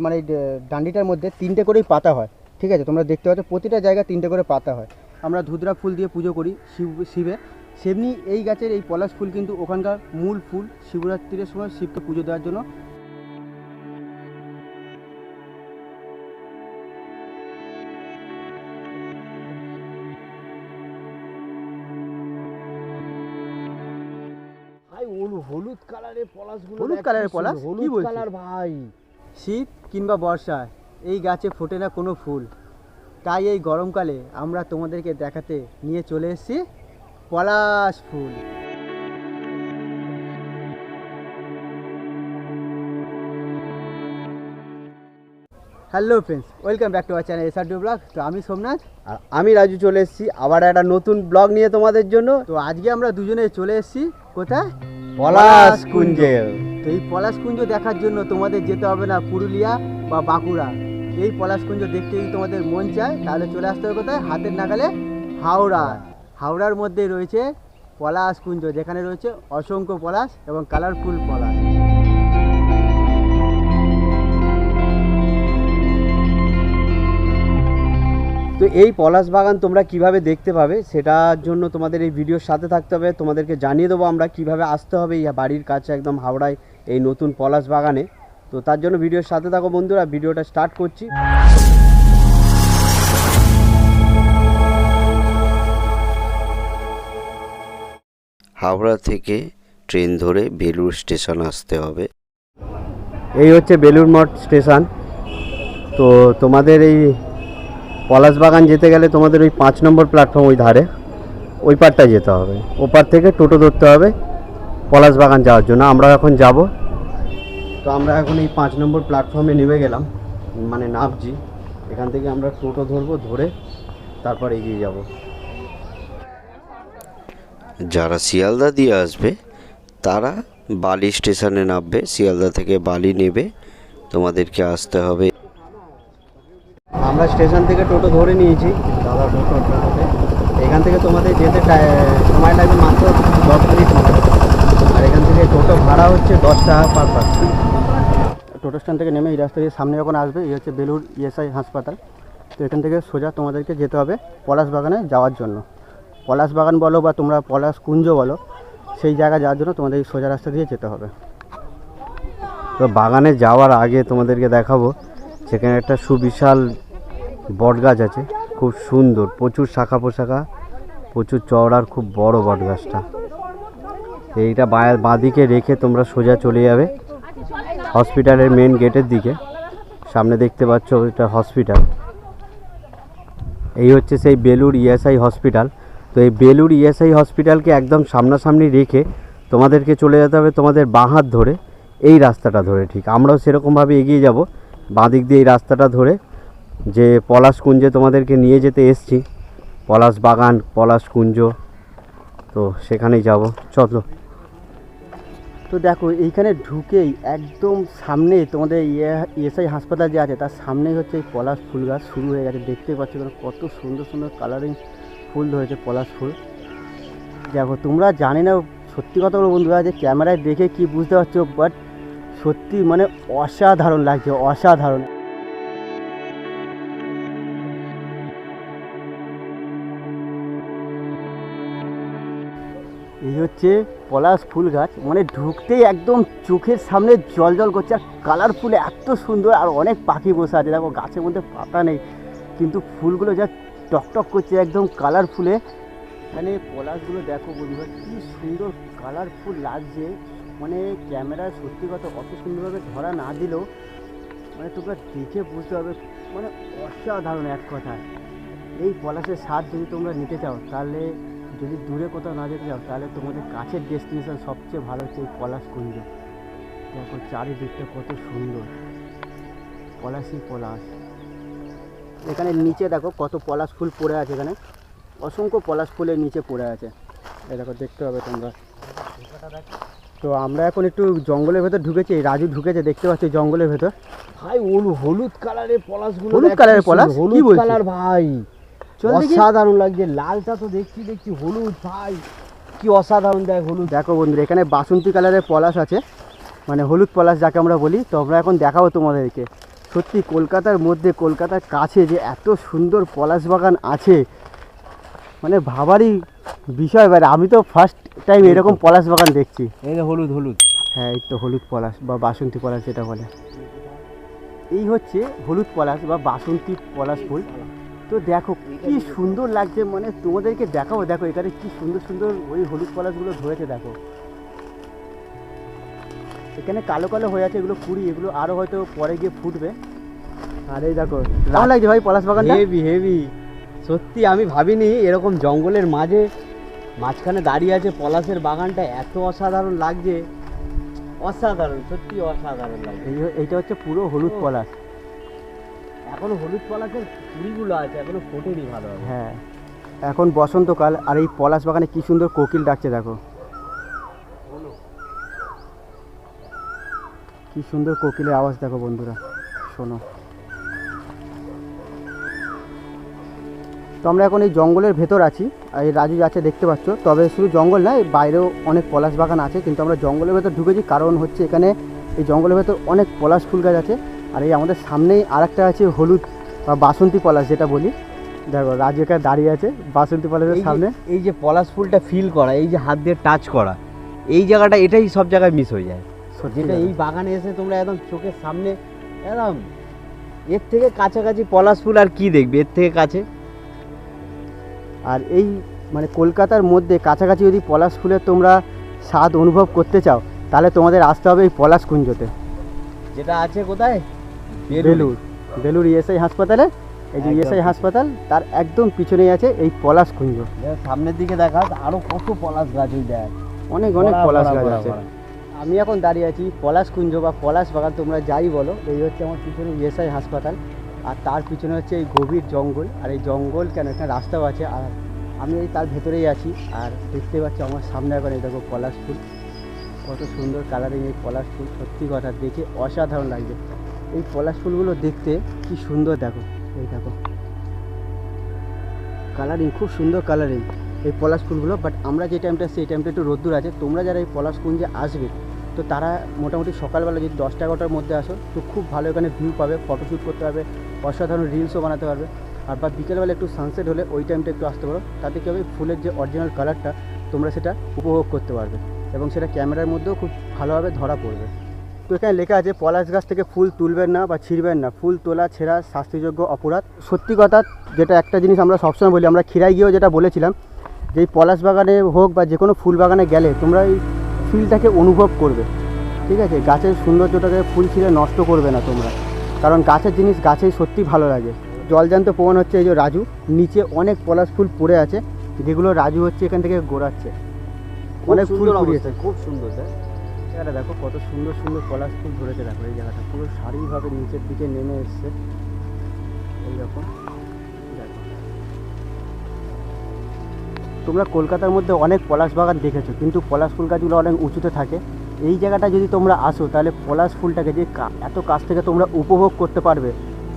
মানে ডান্ডিটার মধ্যে তিনটে করেই পাতা হয় ঠিক আছে? তোমরা দেখতে পাচ্ছ প্রতিটা জায়গায় তিনটে করে পাতা হয়। আমরা ধুতরা ফুল দিয়ে পুজো করি শিব শিবে। সেমনি এই গাছের এই পলাশ ফুল কিন্তু ওখানকার মূল ফুল শিবরাত্রির সময় শিবকে পুজো দেওয়ার জন্য। হলুদ কালারের পলাশগুলো হলুদ কালারের পলাশ? হলুদ কালার ভাই। শীত কিংবা বর্ষায় এই গাছে ফোটে না কোনো ফুল। তাই এই গরমকালে আমরা তোমাদেরকে দেখাতে নিয়ে চলে এসেছি পলাশ ফুল। Hello friends welcome back to our channel do blog তো আমি সোমনাথ। আর আমি রাজু চলে এসেছি আবার একটা নতুন ব্লগ নিয়ে তোমাদের জন্য। তো আজকে আমরা দুজনে চলে এসেছি কোথায়? পলাশ কুঞ্জে তো এই পলাশকুঞ্জ দেখার জন্য তোমাদের যেতে হবে না পুরুলিয়া বা বাঁকুড়া। এই পলাশকুঞ্জ দেখতে যদি তোমাদের মন চায়, তাহলে চলে আসতে হবে কোথায়? হাতের নাগালে হাওড়া। হাওড়ার মধ্যে রয়েছে পলাশকুঞ্জ, যেখানে রয়েছে অসংখ্য পলাশ এবং কালারফুল পলাশ। তো এই পলাশ বাগান তোমরা কীভাবে দেখতে পাবে, সেটার জন্য তোমাদের এই ভিডিওর সাথে থাকতে হবে। তোমাদেরকে জানিয়ে দেবো আমরা কীভাবে আসতে হবে। এই বাড়ির কাছে একদম হাওড়ায় এই নতুন পলাশ বাগানে। তো তার জন্য ভিডিওর সাথে থাকো বন্ধুরা ভিডিওটা স্টার্ট করছি। হাওড়া থেকে ট্রেন ধরে বেলুড় স্টেশন আসতে হবে। এই হচ্ছে বেলুর মঠ স্টেশন। তো তোমাদের এই পলাশ বাগান যেতে গেলে তোমাদের ওই পাঁচ নম্বর প্ল্যাটফর্ম ওই ধারে ওই পারটা যেতে হবে। ওপার থেকে টোটো ধরতে হবে। পলাশ বাগান যাওয়ার জন্য। আমরা এখন যাব। তো আমরা এখন এই পাঁচ নম্বর প্ল্যাটফর্মে নেমে গেলাম মানে নামছি। এখান থেকে আমরা টোটো ধরবো ধরে তারপর এগিয়ে যাব। যারা শিয়ালদা দিয়ে আসবে তারা বালি স্টেশনে নামবে। শিয়ালদা থেকে বালি নেবে। তোমাদেরকে আসতে হবে। আমরা স্টেশন থেকে টোটো ধরে নিয়েছি। দাদা টোটো টোটোতে এখান থেকে তোমাদের যেতে সময় লাগবে মাত্র দশ মিনিট মতো। আর এখান থেকে টোটো ভাড়া হচ্ছে দশ টাকা পার পার্সন টোটো স্ট্যান্ড থেকে নেমে এই রাস্তা দিয়ে সামনে যখন আসবে এই হচ্ছে বেলুর ইএসআই হাসপাতাল। তো এখান থেকে সোজা তোমাদেরকে যেতে হবে পলাশ বাগানে যাওয়ার জন্য। পলাশ বাগান বলো বা তোমরা পলাশ কুঞ্জ বলো সেই জায়গা যাওয়ার জন্য তোমাদের এই সোজা রাস্তা দিয়ে যেতে হবে। তো বাগানে যাওয়ার আগে তোমাদেরকে দেখাবো সেখানে একটা সুবিশাল বট গাছ আছে খুব সুন্দর প্রচুর শাখা পোশাখা প্রচুর চওড়ার খুব বড় বট গাছটা এইটা বাঁদিকে রেখে তোমরা সোজা চলে যাবে। হসপিটালের মেন গেটের দিকে। সামনে দেখতে পাচ্ছ এটা হসপিটাল। এই হচ্ছে সেই বেলুর ইএসআই হসপিটাল। তো এই বেলুর ইএসআই হসপিটালকে একদম সামনাসামনি রেখে তোমাদেরকে চলে যেতে হবে তোমাদের বাঁ হাত ধরে, এই রাস্তাটা ধরে ঠিক। আমরাও সেরকমভাবে এগিয়ে যাব বাঁ দিক দিয়ে এই রাস্তাটা ধরে যে পলাশ কুঞ্জে তোমাদেরকে নিয়ে যেতে এসছি। পলাশ বাগান, পলাশ কুঞ্জ। তো সেখানেই যাব। চলো। তো দেখো, এইখানে ঢুকেই একদম সামনে তোমাদের ইএসআই হাসপাতাল যে আছে, তার সামনেই হচ্ছে এই পলাশ ফুল গাছ শুরু হয়ে গেছে। দেখতে পাচ্ছ তোমার কত সুন্দর সুন্দর কালারিং ফুল ধরেছে পলাশ ফুল। দেখো, তোমরা জানি না, সত্যি কথা বলো বন্ধুরা, যে ক্যামেরায় দেখে কি বুঝতে পারছ বাট সত্যি মানে অসাধারণ লাগছে, অসাধারণ। এই হচ্ছে পলাশ ফুল গাছ। মানে ঢুকতেই একদম চোখের সামনে জল জল করছে, আর কালারফুল এত সুন্দর, আর অনেক পাখি বসে আছে। দেখো, গাছের মধ্যে পাতা নেই, কিন্তু ফুলগুলো যা টকটক করছে, একদম কালারফুলে মানে পলাশগুলো দেখো বন্ধুরা, কি সুন্দর কালারফুল লাগছে। মানে ক্যামেরায় সত্যি কথা অত সুন্দরভাবে ধরা না দিলেও মানে তোমরা দেখে বুঝতে পারবে মানে অসাধারণ এক কথায়। এই পলাশের স্বাদ যদি তোমরা নিতে চাও, তাহলে যদি দূরে কোথাও না যেতে চাও তাহলে তোমাদের কাছের ডেস্টিনেশন সবচেয়ে ভালো হচ্ছে এই পলাশ কুঞ্জ দেখো চারিদিকটা কত সুন্দর। পলাশই পলাশ। এখানে নিচে দেখো কত পলাশ ফুল পড়ে আছে এখানে। অসংখ্য পলাশ ফুলের নিচে পড়ে আছে। এই দেখো দেখতে হবে তোমরা। তো আমরা এখন একটু জঙ্গলের ভেতর ঢুকেছি। রাজু ঢুকেছে দেখতে পাচ্ছি জঙ্গলের ভেতর। ভাই হলু হলুদ কালারের পলাশগুলো হলুদ কালারের পলাশ? হলুদ কালার ভাই। অসাধারণ লাগছে লালটা তো দেখছি দেখছি হলুদ ভাই কি অসাধারণ দেখ হলুদ। দেখো বন্ধুরা এখানে বাসন্তী কালারের পলাশ আছে মানে হলুদ পলাশ যাকে আমরা বলি তো আমরা এখন দেখাবো তোমাদেরকে। সত্যি কলকাতার মধ্যে কলকাতার কাছে যে এত সুন্দর পলাশ বাগান আছে মানে ভাবারই বিষয় বাইরে আমি তো ফার্স্ট টাইম এরকম পলাশ বাগান দেখছি। এই যে হলুদ হলুদ। হ্যাঁ এই তো হলুদ পলাশ বা বাসন্তী পলাশ যেটা বলে। এই হচ্ছে হলুদ পলাশ বা বাসন্তী পলাশ ফুল। তো দেখো কি সুন্দর লাগছে মানে তোমাদেরকে দেখাবো দেখো এখানে কি সুন্দর সুন্দর ওই হলুদ পলাশগুলো ধরেছে দেখো। এখানে কালো কালো হয়ে আছে এগুলো কুড়ি এগুলো আরও হয়তো পরে গিয়ে ফুটবে। আর এই দেখো কেমন লাগছে ভাই পলাশ বাগান হেভি হেভি সত্যি আমি ভাবিনি এরকম জঙ্গলের মাঝে মাঝখানে দাঁড়িয়ে আছে পলাশের বাগানটা এত অসাধারণ লাগছে। অসাধারণ সত্যি অসাধারণ লাগছে। এই এইটা হচ্ছে পুরো হলুদ পলাশ। এখনও হলুদ পলাশের কুড়িগুলো আছে এখনও ফোটেনি ভালোভাবে হ্যাঁ এখন বসন্তকাল আর এই পলাশ বাগানে কি সুন্দর কোকিল ডাকছে দেখো। কি সুন্দর কোকিলের আওয়াজ দেখো বন্ধুরা শোনো। তো আমরা এখন এই জঙ্গলের ভেতর আছি আর এই রাজু যাচ্ছে দেখতে পাচ্ছ তবে শুধু জঙ্গল না বাইরেও অনেক পলাশ বাগান আছে কিন্তু আমরা জঙ্গলের ভেতর ঢুকেছি কারণ হচ্ছে এখানে এই জঙ্গলের ভেতর অনেক পলাশ ফুল গাছ আছে। আর এই আমাদের সামনেই আরেকটা আছে হলুদ বা বাসন্তী পলাশ যেটা বলি। দেখো রাজু এখানে দাঁড়িয়ে আছে বাসন্তী পলাশের সামনে। এই যে পলাশ ফুলটা ফিল করা এই যে হাত দিয়ে টাচ করা এই জায়গাটা এটাই সব জায়গায় মিস হয়ে যায়। যেটা এই বাগানে এসে তোমরা একদম চোখের সামনে একদম এর থেকে কাছাকাছি পলাশ ফুল আর কি দেখবে? এর থেকে কাছে। আর এই মানে কলকাতার মধ্যে কাছাকাছি যদি পলাশ ফুলের তোমরা স্বাদ অনুভব করতে চাও তাহলে তোমাদের আসতে হবে এই পলাশ কুঞ্জতে। যেটা আছে কোথায়? বেলুর বেলুর ইএসআই হাসপাতালে? এই যে ইএসআই। হাসপাতাল তার একদম পিছনেই আছে এই পলাশ কুঞ্জ। সামনের দিকে দেখা আরও কত পলাশ গাছ ওই দেখ। অনেক অনেক পলাশ গাছ আছে। আমি এখন দাঁড়িয়ে আছি পলাশ কুঞ্জ বা পলাশ বাগান তোমরা যাই বলো এই হচ্ছে আমার পিছনে ইএসআই হাসপাতাল। আর তার পিছনে হচ্ছে এই গভীর জঙ্গল আর এই জঙ্গল কেন এখানে রাস্তাও আছে আর আমি এই তার ভেতরেই আছি আর দেখতে পাচ্ছি আমার সামনে এখন এই দেখো পলাশ ফুল। কত সুন্দর কালারিং এই পলাশ ফুল সত্যি কথা দেখে অসাধারণ লাগছে। এই পলাশ ফুলগুলো দেখতে কি সুন্দর, দেখো, এই দেখো। কালারিং খুব সুন্দর কালারিং এই পলাশ ফুলগুলো। বাট আমরা যে টাইমটা সেই টাইমটা একটু রোদ্দুর আছে। তোমরা যারা এই পলাশ কুঞ্জে আসবে, তো তারা মোটামুটি সকালবেলা যদি দশটা এগারোটার মধ্যে আসো, তো খুব ভালো এখানে ভিউ পাবে ফটোশ্যুট করতে পারবে, অসাধারণ রিলসও বানাতে পারবে। আর বা বিকেলবেলা একটু সানসেট হলে ওই টাইমটা একটু আসতে পারো। তাতে কী হবে, ফুলের যে অরিজিনাল কালারটা তোমরা সেটা উপভোগ করতে পারবে। এবং সেটা ক্যামেরার মধ্যেও খুব ভালোভাবে ধরা পড়বে। তো এখানে লেখা আছে পলাশ গাছ থেকে ফুল তুলবেন না বা ছিঁড়বেন না। ফুল তোলা ছেঁড়া শাস্তিযোগ্য অপরাধ। সত্যি কথা যেটা একটা জিনিস আমরা সবসময় বলি আমরা খিরাই গিয়েও যেটা বলেছিলাম যে এই পলাশ বাগানে হোক বা যে কোনো ফুল বাগানে গেলে তোমরা এই ফিলটাকে অনুভব করবে। ঠিক আছে? গাছের সৌন্দর্যটাকে ফুল ছিঁড়ে নষ্ট করবে না তোমরা। কারণ গাছের জিনিস গাছেই সত্যি ভালো লাগে। জলজান্ত প্রমাণ হচ্ছে এই যে রাজু নিচে অনেক পলাশ ফুল পড়ে আছে যেগুলো রাজু হচ্ছে এখান থেকে গোড়াচ্ছে। অনেক ফুল খুব সুন্দর জায়গাটা দেখো, কত সুন্দর সুন্দর পলাশ ফুল ধরেছে দেখো এই জায়গাটা। পুরো সারিভাবে নিচের দিকে নেমে এসছে। এইরকম দেখো তোমরা কলকাতার মধ্যে অনেক পলাশ বাগান দেখেছ, কিন্তু পলাশ ফুল গাছগুলো অনেক উঁচুতে থাকে। এই জায়গাটা যদি তোমরা আসো, তাহলে পলাশ ফুলটাকে যে এত কাছ থেকে তোমরা উপভোগ করতে পারবে,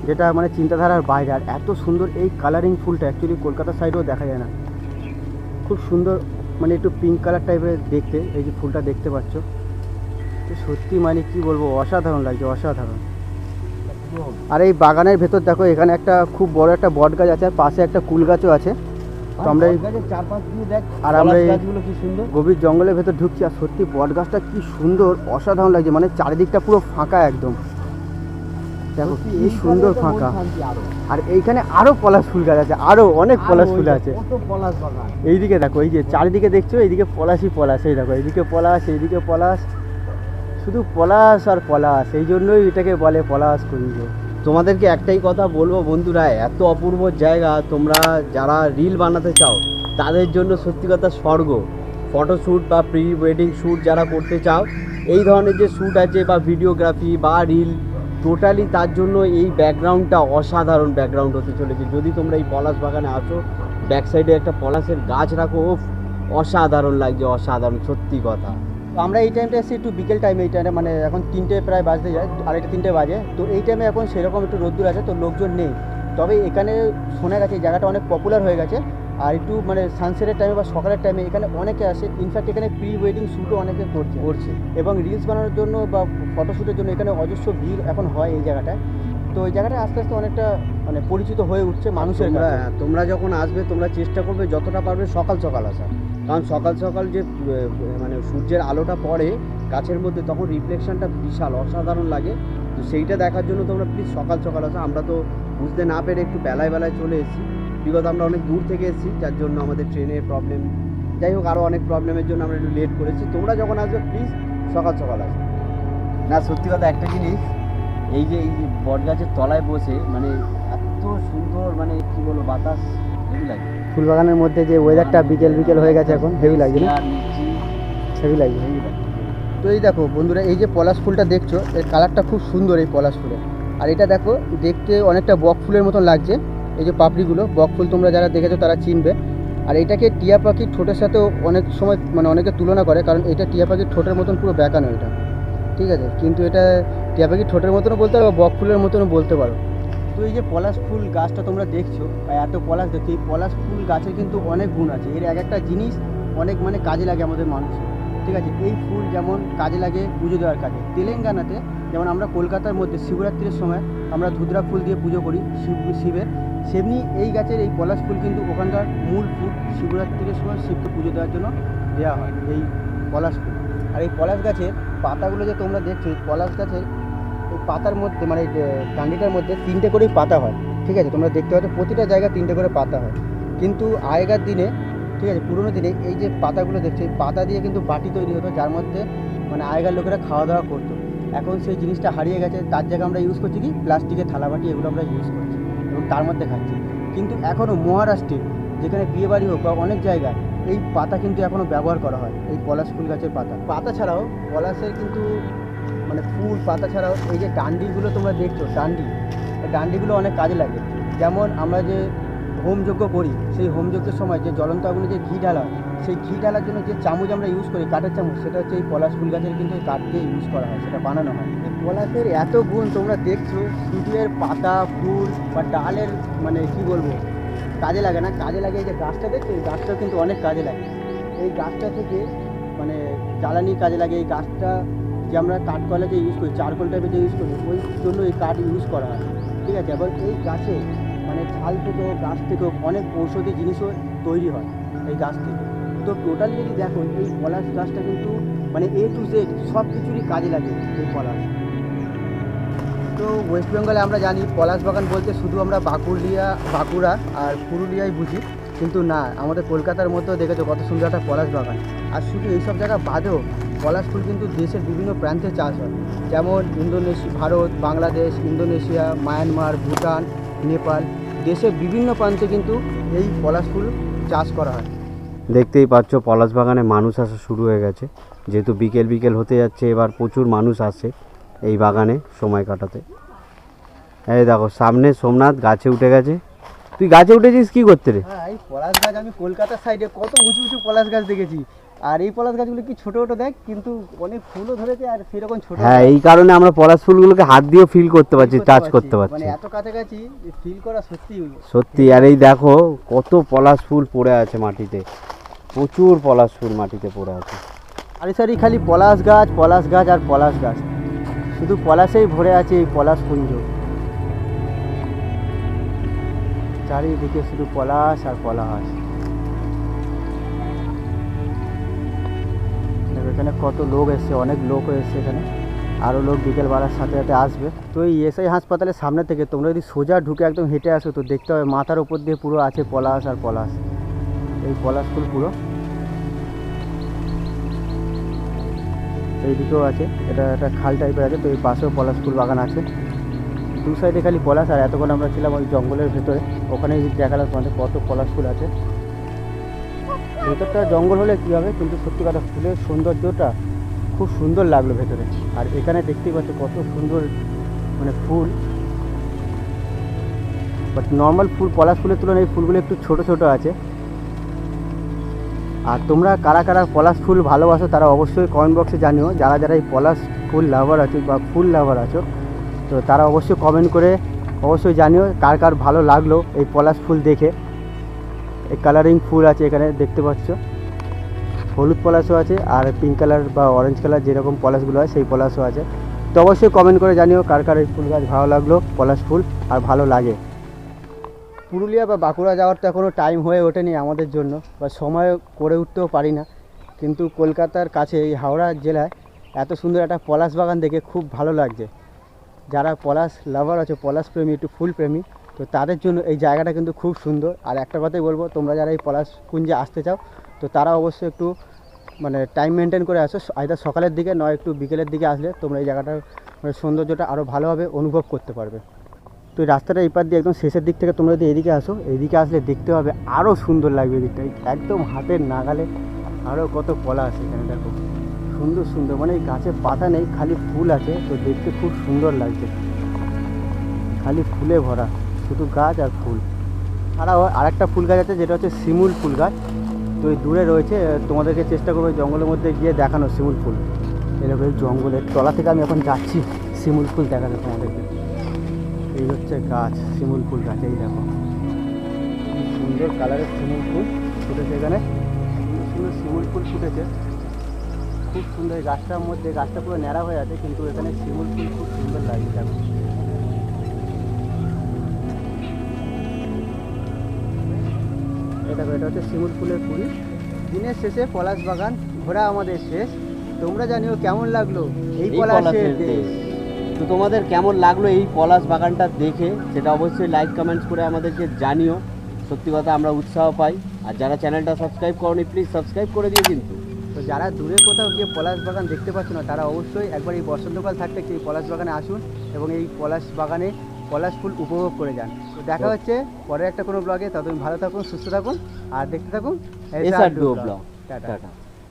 যেটা মানে চিন্তাধারার বাইরে। আর এত সুন্দর এই কালারিং ফুলটা অ্যাকচুয়ালি কলকাতার সাইডেও দেখা যায় না। খুব সুন্দর মানে একটু পিঙ্ক কালার টাইপের দেখতে, এই যে ফুলটা দেখতে পাচ্ছ। সত্যি মানে কি বলব অসাধারণ লাগছে অসাধারণ। আর এই বাগানের ভেতর দেখো এখানে একটা খুব বড় একটা বট গাছ আছে আর পাশে একটা কুল গাছও আছে। তো আমরা আর আমরা এই- কি সুন্দর। গভীর জঙ্গলের ভেতর ঢুকছি আর সত্যি বট গাছটা কি সুন্দর অসাধারণ লাগছে মানে চারিদিকটা পুরো ফাঁকা একদম। দেখো কি সুন্দর ফাঁকা। আর। এইখানে আরও পলাশ ফুল গাছ আছে আরও অনেক পলাশ ফুল আছে। এইদিকে দেখো এই যে চারিদিকে দেখছ এইদিকে পলাশই পলাশ এই দেখো এইদিকে পলাশ এইদিকে পলাশ। শুধু পলাশ আর পলাশ, এই জন্যই এটাকে বলে পলাশ কুঞ্জ। তোমাদেরকে একটাই কথা বলব বন্ধুরা, এত অপূর্ব জায়গা, তোমরা যারা রিল বানাতে চাও, তাদের জন্য সত্যি কথা স্বর্গ। ফটোশ্যুট বা প্রি ওয়েডিং শ্যুট যারা করতে চাও, এই ধরনের যে শ্যুট আছে বা ভিডিওগ্রাফি বা রিল, টোটালি তার জন্য এই ব্যাকগ্রাউন্ডটা অসাধারণ ব্যাকগ্রাউন্ড হতে চলেছে। যদি তোমরা এই পলাশ বাগানে আসো, ব্যাক সাইডে একটা পলাশের গাছ রাখো অসাধারণ লাগছে, অসাধারণ, সত্যি কথা। আমরা এই টাইমটা এসেছি একটু বিকেল টাইমে এই টাইমে মানে এখন তিনটে প্রায় বাজতে যায় আড়াইটা তিনটে বাজে। তো এই টাইমে এখন সেরকম একটু রোদ্দুর আছে তো লোকজন নেই। তবে এখানে শোনা গেছে এই জায়গাটা অনেক পপুলার হয়ে গেছে। আর একটু মানে সানসেটের টাইমে বা সকালের টাইমে এখানে অনেকে আসে ইনফ্যাক্ট এখানে প্রি ওয়েডিং শ্যুটও অনেকে করছে। করছে। এবং রিলস বানানোর জন্য বা ফটোশ্যুটের জন্য এখানে অজস্র ভিড় এখন হয় এই জায়গাটায়। তো ওই জায়গাটা আস্তে আস্তে অনেকটা মানে পরিচিত হয়ে উঠছে মানুষের তোমরা তোমরা যখন আসবে তোমরা চেষ্টা করবে যতটা পারবে সকাল সকাল আসার। কারণ সকাল সকাল যে মানে সূর্যের আলোটা পড়ে গাছের মধ্যে, তখন রিফ্লেকশনটা বিশাল, অসাধারণ লাগে। তো সেইটা দেখার জন্য তোমরা প্লিজ সকাল সকাল আসো। আমরা তো বুঝতে না পেরে একটু বেলায় বেলায় চলে এসেছি। বিগত আমরা অনেক দূর থেকে এসেছি, যার জন্য আমাদের ট্রেনের প্রবলেম যাই হোক আরও অনেক প্রবলেমের জন্য আমরা একটু লেট করেছি। তোমরা যখন আসবে প্লিজ সকাল সকাল আসো না, সত্যি কথা একটা জিনিস, এই যে, এই বট গাছের তলায় বসে মানে সুন্দর মানে কি বলব বাতাস হেভি লাগে। ফুলবাগানের মধ্যে যে ওয়েদারটা বিকেল বিকেল হয়ে গেছে এখন হেভি লাগছে না? হেভি লাগছে। হেভি লাগে তো এই দেখো বন্ধুরা এই যে পলাশ ফুলটা দেখছ এর কালারটা খুব সুন্দর এই পলাশ ফুলের। আর এটা দেখো দেখতে অনেকটা বক ফুলের মতন লাগছে। এই যে পাপড়িগুলো বক ফুল তোমরা যারা দেখেছ তারা চিনবে। আর এটাকে টিয়া পাখির ঠোঁটের সাথেও অনেক সময় মানে অনেকে তুলনা করে কারণ এটা টিয়া পাখির ঠোঁটের মতন পুরো বেঁকানো এটা। ঠিক আছে? কিন্তু এটা টিয়া পাখির ঠোঁটের মতনও বলতে পারো বক ফুলের মতনও বলতে পারো। তো এই যে পলাশ ফুল গাছটা তোমরা দেখছ এত পলাশ দেখছ, এই পলাশ ফুল গাছের কিন্তু অনেক গুণ আছে। এর এক একটা জিনিস অনেক মানে কাজে লাগে আমাদের মানুষের। ঠিক আছে? এই ফুল যেমন কাজে লাগে পুজো দেওয়ার কাজে। তেলেঙ্গানাতে যেমন আমরা কলকাতার মধ্যে শিবরাত্রির সময় আমরা ধুতরা ফুল দিয়ে পুজো করি শিব শিবের সেমনি এই গাছের এই পলাশ ফুল কিন্তু ওখানকার মূল ফুল শিবরাত্রির সময় শিবকে পুজো দেওয়ার জন্য দেওয়া হয়, এই পলাশ ফুল। আর এই পলাশ গাছের পাতাগুলো যে তোমরা দেখছ, এই পলাশ গাছের পাতার মধ্যে মানে ডান্ডিটার মধ্যে তিনটে করেই পাতা হয়, ঠিক আছে? তোমরা দেখতে পাচ্ছ প্রতিটা জায়গায় তিনটে করে পাতা হয়। কিন্তু আগেকার দিনে, ঠিক আছে, পুরোনো দিনে এই যে পাতাগুলো দেখছ পাতা দিয়ে কিন্তু বাটি তৈরি হতো, যার মধ্যে মানে আগেকার লোকেরা খাওয়া দাওয়া করতো। এখন সেই জিনিসটা হারিয়ে গেছে, তার জায়গায় আমরা ইউজ করছি কি? প্লাস্টিকের থালা বাটি এগুলো আমরা ইউজ করছি এবং তার মধ্যে খাচ্ছি। কিন্তু এখনও মহারাষ্ট্রে, যেখানে বিয়ে বাড়ি হোক বা অনেক জায়গায়, এই পাতা কিন্তু এখনও ব্যবহার করা হয়, এই পলাশ ফুল গাছের পাতা। পাতা ছাড়াও পলাশের কিন্তু মানে ফুল, পাতা ছাড়াও এই যে ডান্ডিগুলো তোমরা দেখছ, ডান্ডি ডান্ডিগুলো অনেক কাজে লাগে। যেমন আমরা যে হোমযজ্ঞ করি, সেই হোমযজ্ঞের সময় যে জ্বলন্ত আগুনে যে ঘি ঢালা সেই ঘি ঢালার জন্য যে চামচ আমরা ইউজ করি, কাঠের চামচ, সেটা হচ্ছে এই পলাশ ফুল গাছের কিন্তু কাঠ দিয়ে ইউজ করা হয়, সেটা বানানো হয়। এই পলাশের এত গুণ তোমরা দেখছ এর পাতা, ফুল বা ডালের মানে কি বলব, কাজে লাগে না, কাজে লাগে এই যে গাছটা দেখছ, এই গাছটাও কিন্তু অনেক কাজে লাগে। এই গাছটা থেকে মানে জ্বালানি কাজে লাগে, এই গাছটা যে আমরা কাঠকয়লা যে ইউজ করি চারকোল টাইপের যে ইউজ করি, ওই জন্য এই কাঠ ইউজ করা হয়। ঠিক আছে? এবার এই গাছে মানে ছাল থেকেও গাছ থেকেও অনেক ঔষধি জিনিসও তৈরি হয় এই গাছ থেকে। তো টোটালি যদি দেখো, এই পলাশ গাছটা কিন্তু মানে এ টু জেড সব কিছুরই কাজে লাগে এই পলাশ। তো ওয়েস্ট বেঙ্গলে আমরা জানি, পলাশ বাগান বলতে শুধু আমরা বাঁকুড়িয়া, বাঁকুড়া আর পুরুলিয়ায় বুঝি, কিন্তু না, আমাদের কলকাতার মধ্যেও দেখেছ কত সুন্দর একটা পলাশ বাগান। আর শুধু এইসব জায়গা বাদেও পলাশ ফুল কিন্তু দেশের বিভিন্ন প্রান্তে চাষ হয়। যেমন Indonesia Bharat Bangladesh Indonesia Myanmar Bhutan Nepal দেশের বিভিন্ন প্রান্তে কিন্তু এই পলাশ ফুল চাষ করা হয়। দেখতেই পাচ্ছ পলাশ বাগানে মানুষ আসা শুরু হয়ে গেছে। যেহেতু বিকেল বিকেল হতে যাচ্ছে এবার প্রচুর মানুষ আসে এই বাগানে সময় কাটাতে। এই দেখো সামনে সোমনাথ গাছে উঠে গেছে। তুই গাছে উঠেছিস কি করতে রে? হ্যাঁ এই পলাশ গাছ আমি কলকাতার সাইডে কত উঁচু উঁচু পলাশ গাছ দেখেছি। আর এই পলাশ গাছগুলো কি ছোটো ছোটো দেখ কিন্তু অনেক ফুলও ধরেছে আর সেরকম ছোটো হ্যাঁ এই কারণে আমরা পলাশ ফুলগুলোকে হাত দিয়ে ফিল করতে পারছি টাচ করতে মানে পারছি এত কাছাকাছি ফিল করা সত্যি সত্যি আর এই দেখো কত পলাশ ফুল পড়ে আছে মাটিতে। প্রচুর পলাশ ফুল মাটিতে পড়ে আছে। আরে সারি খালি পলাশ গাছ পলাশ গাছ আর পলাশ গাছ। শুধু পলাশেই ভরে আছে এই পলাশ কুঞ্জ। চারিদিকে শুধু পলাশ আর পলাশ। এখানে কত লোক এসছে, অনেক লোকও এসছে এখানে। আরও লোক বিকেলবেলার সাথে সাথে আসবে। তো এই এসআই হাসপাতালের সামনে থেকে তোমরা যদি সোজা ঢুকে একদম হেঁটে আসো, তো দেখতে হবে মাথার উপর দিয়ে পুরো আছে পলাশ আর পলাশ। এই পলাশ ফুল পুরো। এইদিকেও আছে, এটা একটা খাল টাইপের আছে, তো এই পাশেও পলাশ ফুল বাগান আছে। দু সাইডে খালি পলাশ, আর এতক্ষণ আমরা ছিলাম ওই জঙ্গলের ভেতরে। ওখানে দেখালাম তোমাদের কত পলাশ ফুল আছে। ভেতরটা জঙ্গল হলে কী হবে? কিন্তু সত্যি কথা ফুলের সৌন্দর্যটা খুব সুন্দর লাগল ভেতরে। আর এখানে দেখতেই পাচ্ছ কত সুন্দর মানে ফুল। বাট নর্মাল ফুল, পলাশ ফুলের তুলনায় এই ফুলগুলো একটু ছোট ছোট আছে। আর তোমরা কারা কারা পলাশ ফুল ভালোবাসো তারা অবশ্যই কমেন্ট বক্সে জানিও। যারা যারা এই পলাশ ফুল লাভার আছো বা ফুল লাভার আছো, তো তারা অবশ্যই কমেন্ট করে অবশ্যই জানিও কার কার ভালো লাগল এই পলাশ ফুল দেখে। কালারিং ফুল আছে এখানে, দেখতে পাচ্ছ। হলুদ পলাশও আছে আর পিঙ্ক কালার বা অরেঞ্জ কালার যেরকম পলাশগুলো হয় সেই পলাশও আছে। তো অবশ্যই কমেন্ট করে জানিও কার কার এই ফুল গাছ ভালো লাগল, পলাশ ফুল, আর ভালো লাগে। পুরুলিয়া বা বাঁকুড়া যাওয়ার তো এখনও টাইম হয়ে ওঠেনি আমাদের জন্য, বা সময় করে উঠতেও পারি না। কিন্তু কলকাতার কাছে এই হাওড়া জেলায় এত সুন্দর একটা পলাশ বাগান দেখে খুব ভালো লাগছে। যারা পলাশ লাভার আছে, পলাশ প্রেমী, একটু ফুল প্রেমী তো তাদের জন্য এই জায়গাটা কিন্তু খুব সুন্দর। আর একটা কথাই বলব, তোমরা যারা এই পলাশ কুঞ্জে আসতে চাও, তো তারা অবশ্যই একটু মানে টাইম মেনটেন করে আসো আইদার সকালের দিকে নয় একটু বিকেলের দিকে আসলে তোমরা এই জায়গাটার মানে সৌন্দর্যটা আরও ভালোভাবে অনুভব করতে পারবে। তো এই রাস্তাটা এই পার দিয়ে একদম শেষের দিক থেকে তোমরা যদি এদিকে আসো এইদিকে আসলে দেখতে হবে আরও সুন্দর লাগবে এদিকটা একদম হাতের নাগালে আরও কত কলা আছে এখানে, দেখো। সুন্দর সুন্দর মানে এই গাছে পাতা নেই, খালি ফুল আছে, তো দেখতে খুব সুন্দর লাগছে। খালি ফুলে ভরা। শুধু গাছ আর ফুল। ছাড়াও আরেকটা ফুল গাছ আছে, যেটা হচ্ছে শিমুল ফুল গাছ। তো এই দূরে রয়েছে তোমাদেরকে চেষ্টা করব জঙ্গলের মধ্যে গিয়ে দেখানো শিমুল ফুল। এরকম জঙ্গলের তলা থেকে আমি এখন যাচ্ছি শিমুল ফুল দেখাতে তোমাদেরকে। এই হচ্ছে গাছ, শিমুল ফুল গাছ, এই দেখো। সুন্দর কালারের শিমুল ফুল ফুটেছে এখানে। সুন্দর শিমুল ফুল ফুটেছে। খুব সুন্দর গাছটার মধ্যে, গাছটা পুরো ন্যাড়া হয়ে আছে, কিন্তু এখানে শিমুল ফুল খুব সুন্দর লাগে দেখো দেখো এটা হচ্ছে শিমুল ফুলের কুড়ি দিনের শেষে পলাশ বাগান ঘোরা আমাদের শেষ। তোমরা জানিও কেমন লাগল এই পলাশের দেশ। তো তোমাদের কেমন লাগল এই পলাশ বাগানটা দেখে? সেটা অবশ্যই লাইক কমেন্টস করে আমাদেরকে জানিও। সত্যি কথা আমরা উৎসাহ পাই। আর যারা চ্যানেলটা সাবস্ক্রাইব করনি প্লিজ সাবস্ক্রাইব করে দিও কিন্তু। তো যারা দূরে কোথাও গিয়ে পলাশ বাগান দেখতে পাচ্ছ না তারা অবশ্যই একবার এই বসন্তকাল থাকতে এই পলাশ বাগানে আসুন এবং এই পলাশ বাগানে পলাশ ফুল উপভোগ করে যান। তো দেখা হচ্ছে পরের একটা কোনো ব্লগে ততদিন ভালো থাকুন সুস্থ থাকুন আর দেখতে থাকুন ব্লগ টাটা।